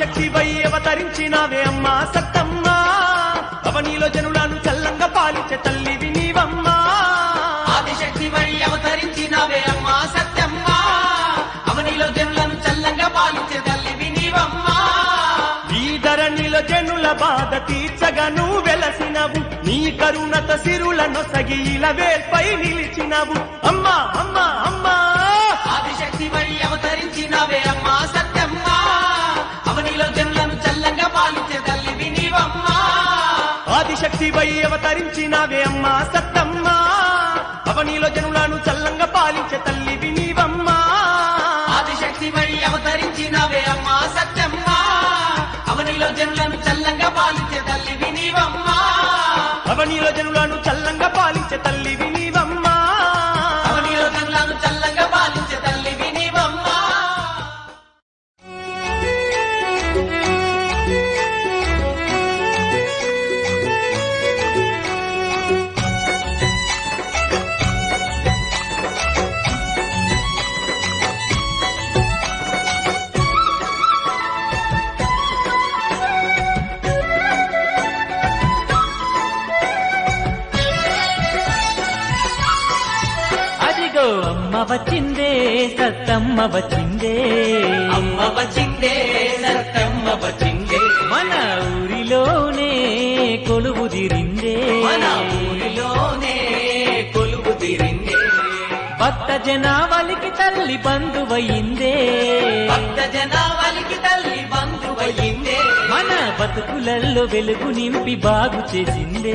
Adishakti why అవతరించినావే అమ్మా సత్తమ్మా. అవనిలో జనులను చల్లంగా పాలించే తల్లివి నీవమ్మా. ఆదిశక్తి వై అవతరించినవే అమ్మా సత్యమ్మా అవనిలో జనులను చల్లంగా పాలించే తల్లివి నీవమ్మా. ఈ ధరణిలో జనుల బాధ తీర్చగా నువ్వు వెలసినవు. నీ కరుణత సిరుల నొసగి ఇలా వేల్పై నిలిచినవు. అమ్మా అమ్మా అమ్మా. ఆదిశక్తి వై అవతరించినవే అమ్మా చల్లంగా పాలించే తల్లివి నీవమ్మా ఆదిశక్తి వై అవతరించినావే అమ్మా సత్తమ్మా. అవనిలో జనులను చల్లంగా పాలించే తల్లివి నీవమ్మా ఆదిశక్తి వై అవతరించినవే అమ్మా సత్యమ్మా అవనిలో జనులను చల్లంగా పాలించే తల్లివి నీవమ్మా అవనిలో జనులను చల్లంగా పాలించే తల్లివి సత్తమ్మ వచ్చిందే. అమ్మ వచ్చిందే సత్తమ్మ వచ్చిందే. మన ఊరిలోనే కొలువు తీరిందే. మన ఊరిలోనే కొలువు తీరిందే. భక్త జనావళికి తల్లి బంధువయిందే. భక్త జనావళికి తల్లి బంధువయ్యిందే మన బతుకులలో వెలుగు నింపి బాగు చేసిందే.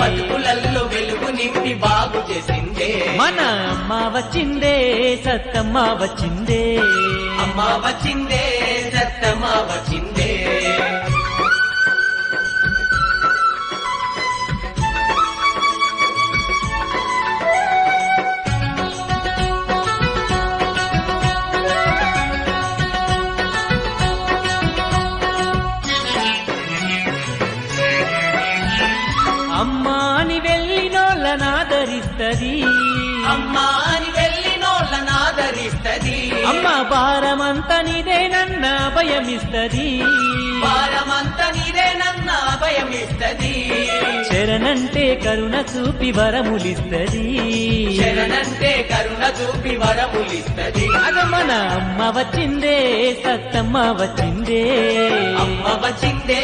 బతుకులల్లో వెలుగు నింపి బాగు చేసిందే. మన అమ్మ వచ్చిందే సత్తమ్మ వచ్చిందే. అమ్మ వచ్చిందే సత్తమ్మ వచ్చిందే. భారమంత నీదేనన్న భయమిస్తది వారమంత నీదే నన్న అభయమిస్తది. శరణంటే కరుణ చూపి వరములిస్తది. శరణంటే కరుణ చూపి వరములిస్తది. మన అమ్మ వచ్చిందే సత్తమ్మ వచ్చిందే. అమ్మ వచ్చిందే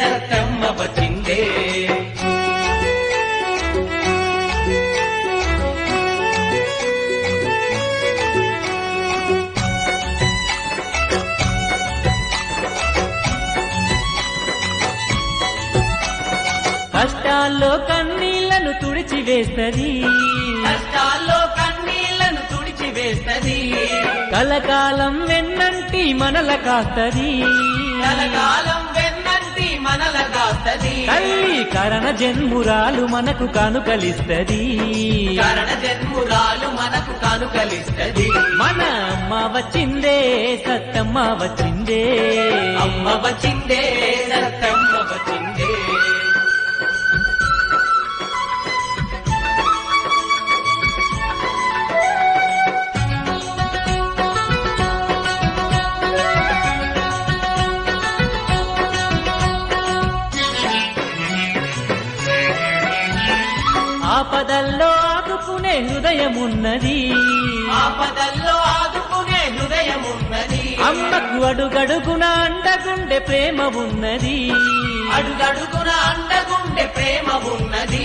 సత్తమ్మ వచ్చిందే కష్టాల్లో కన్నీళ్ళను తుడిచివేస్తది. కష్టాల్లో కన్నీళ్ళను తుడిచి వేస్తది కలకాలం వెన్నంటి మనల కాస్తది. కలకాలం వెన్నంటి మనల కాస్తది. తల్లి కరణ జన్మురాలు మనకు కానుకలిస్తది. కారణ జన్మురాలు మనకు కానుకలిస్తది. మన అమ్మ వచ్చిందే సత్తమ్మ వచ్చిందే అమ్మ వచ్చిందే సత్తమ్మ వచ్చిందే ఆదుకునే హృదయమున్నది. ఆపదల్లో ఆదుకునే హృదయం ఉన్నది అమ్మకు అడుగడుగున అండగుండె ప్రేమ ఉన్నది అడుగడుగున అండగుండె ప్రేమ ఉన్నది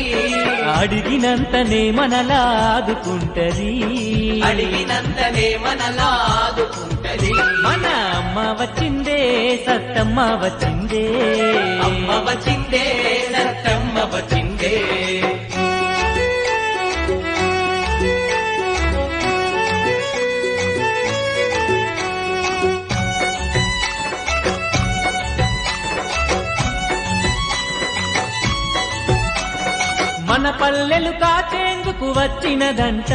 అడిగినంతనే మనలా ఆదుకుంటది. అడిగినంతనే మనలా ఆదుకుంటది. మన అమ్మ వచ్చిందే సత్తమ్మ వచ్చిందే. అమ్మ వచ్చిందే మన పల్లెలు కాచేందుకు వచ్చినదంట.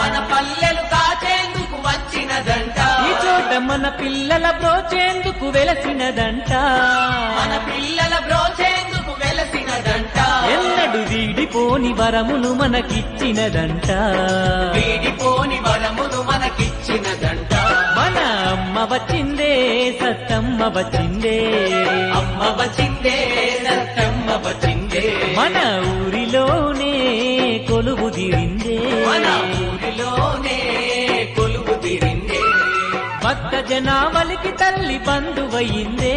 మన పల్లెలు కాచేందుకు వచ్చినదంట. ఈ చోట మన పిల్లల బ్రోచేందుకు వెలసినదంట. మన పిల్లల బ్రోచేందుకు వెలసినదంట. ఎన్నడు వీడిపోని వరమును మనకిచ్చినదంట. వీడిపోని వరమును మనకిచ్చినదంట. మన అమ్మ వచ్చిందే సత్తమ్మ వచ్చిందే. అమ్మ వచ్చిందే సత్తమ్మ వచ్చిందే. మన జనావలికి తల్లి బంధువయ్యిందే.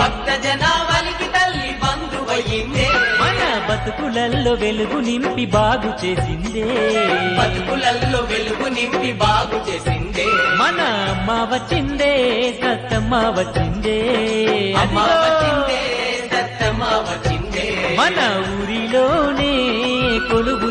భక్త జనావళికి తల్లి బంధువయ్యిందే. మన బతుకులల్లో వెలుగు నింపి బాగు చేసిందే. బతుకులల్లో వెలుగు నింపి బాగు చేసిందే. మన అమ్మ వచ్చిందే సత్తమ్మ వచ్చిందే. అమ్మ. వచ్చిందే సత్తమ్మ వచ్చిందే. మన ఊరిలోనే కొలువు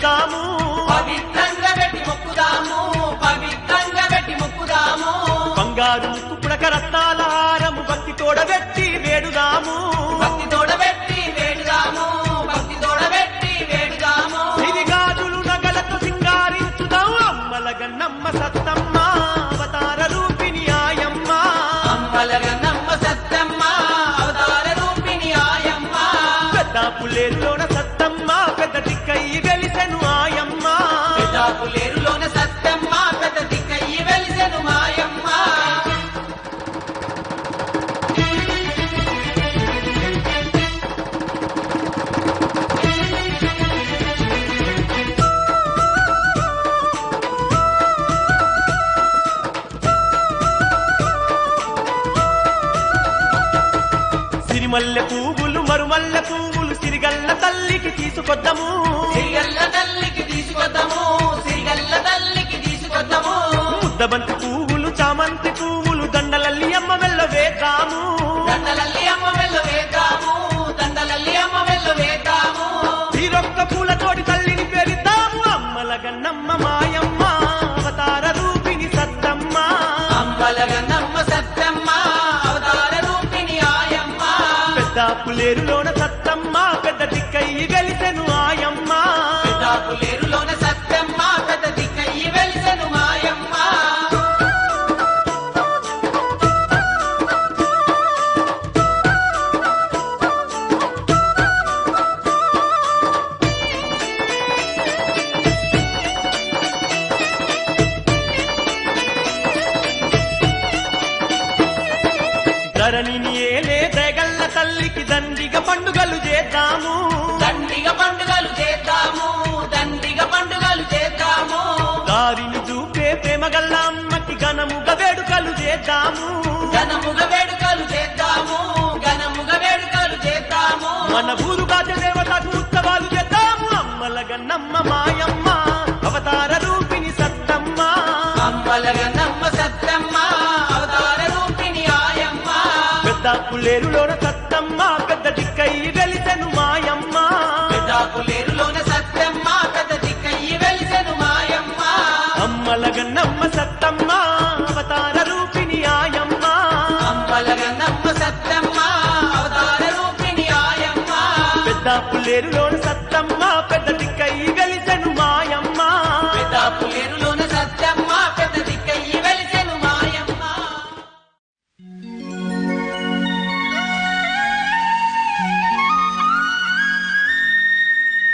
మొక్కుదాము. పవిత్రంగా పెట్టి మొక్కుదాము పవిత్రంగా పెట్టి మొక్కుదాము. బంగారు కుప్పుడక రత్నాల హారము భక్తి తోడబెట్టి సిరిమల్లె పువ్వులు మరుమల్లె పువ్వులు సిరిగల్ల తల్లికి తీసుకొద్దాము. సిరిగల్ల తల్లికి తీసుకొద్దాము సిరిగల్ల తల్లికి తీసుకొద్దాము. ముద్దబంతి పెద్ద సత్తమ్మ పెద్ద దిక్కయ్యి వెలిసెను ఆయమ్మ. పెదాపులేరులోన చేద్దాము. దండిగ పండుగలు చేద్దాము. దండిగ పండుగలు చేద్దాము. దారిని చూపే ప్రేమగల్ల అమ్మకి ఘనముగ వేడుకలు చేద్దాము. ఘనముగ వేడుకలు చేద్దాము. ఘనముగ వేడుకలు చేద్దాము. మన ఊరు గాజ దేవతకు ఉత్సవాలు చేద్దాము. అమ్మల గన్నమ్మ మాయమ్మ అవతార రూపిణి సత్తమ్మ. అమ్మలగన్నమ్మ సత్తమ్మ అవతార రూపిణి ఆయమ్మ. పెద్ద పులేరులోన గన్నమ్మ సత్తమ్మ అవతార రూపిణి ఆయమ్మ. అమ్మలగన్నమ్మ సత్తమ్మ అవతార రూపిణి ఆయమ్మ. పెద్ద పులేరులోన